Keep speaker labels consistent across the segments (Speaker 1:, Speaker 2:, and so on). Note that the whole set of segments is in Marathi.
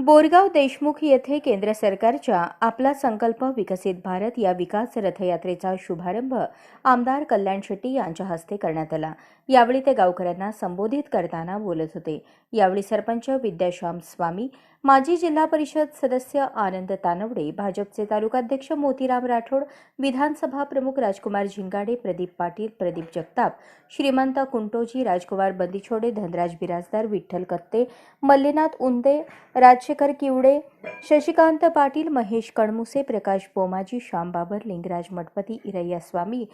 Speaker 1: बोरगाव देशमुख येथे केंद्र सरकारच्या आपला संकल्प विकसित भारत या विकास रथयात्रेचा शुभारंभ आमदार कल्याण शेट्टी यांच्या हस्ते करण्यात आला. यावेळी ते गावकऱ्यांना संबोधित करताना बोलत होते. यावेळी सरपंच विद्याश्याम स्वामी माजी जिल्हा परिषद सदस्य आनंद तानवडे भाजपचे तालुकाध्यक्ष मोतीराम राठोड विधानसभा प्रमुख राजकुमार झिंगाडे प्रदीप पाटील प्रदीप जगताप श्रीमंत कुंटोजी राजकुमार बंदिछोडे धनराज बिराजदार विठ्ठल कत्ते मल्लीनाथ उंदे राजशेखर किवडे शशिकांत पाटील महेश कणमुसे प्रकाश बोमाजी श्याम बाबर लिंगराज मठपती इरय्या स्वामी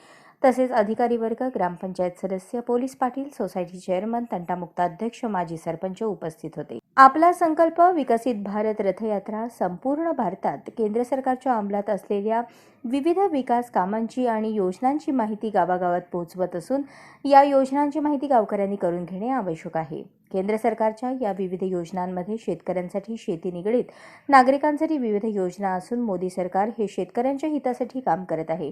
Speaker 1: तसेच अधिकारी वर्ग ग्रामपंचायत सदस्य पोलीस पाटील सोसायटी चेअरमन तंटामुक्त अध्यक्ष माजी सरपंच उपस्थित होते. आपला संकल्प विकसित भारत रथयात्रा संपूर्ण भारतात केंद्र सरकारच्या अंमलात असलेल्या विविध विकास कामांची आणि योजनांची माहिती गावागावात पोहोचवत असून या योजनांची माहिती गावकऱ्यांनी करून घेणे आवश्यक आहे. केंद्र सरकारच्या या विविध योजनांमध्ये शेतकऱ्यांसाठी शेती निगडीत नागरिकांसाठी विविध योजना असून मोदी सरकार हे शेतकऱ्यांच्या हितासाठी काम करत आहे.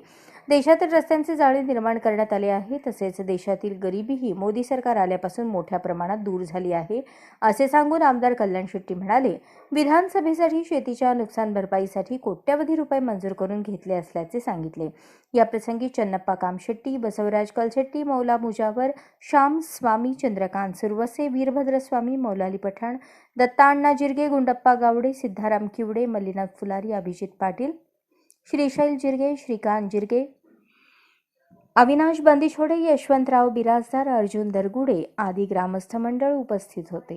Speaker 1: देशातील रस्त्यांचे जाळे निर्माण करण्यात आले आहे तसेच देशातील गरिबीही मोदी सरकार आल्यापासून मोठ्या प्रमाणात दूर झाली आहे असे सांगून आमदार कल्याण शेट्टी म्हणाले विधानसभेसाठी शेतीच्या नुकसान भरपाईसाठी कोट्यवधी रुपये मंजूर करून घेतले असल्याचे सांगितले. याप्रसंगी चन्नप्पा कामशेट्टी बसवराज कलशेट्टी मौला मुजावर श्याम स्वामी चंद्रकांत सुरवसे वीरभद्र स्वामी मौलाली पठाण दत्ताण्णा जिरगे गुंडप्पा गावडे सिद्धाराम किवडे मल्लीनाथ फुलारी अभिजित पाटील श्रीशैल जिरगे श्रीकांत जिरगे अविनाश बंदिछोडे यशवंतराव बिराजदार अर्जुन दरगुडे आदी ग्रामस्थ मंडळ उपस्थित होते.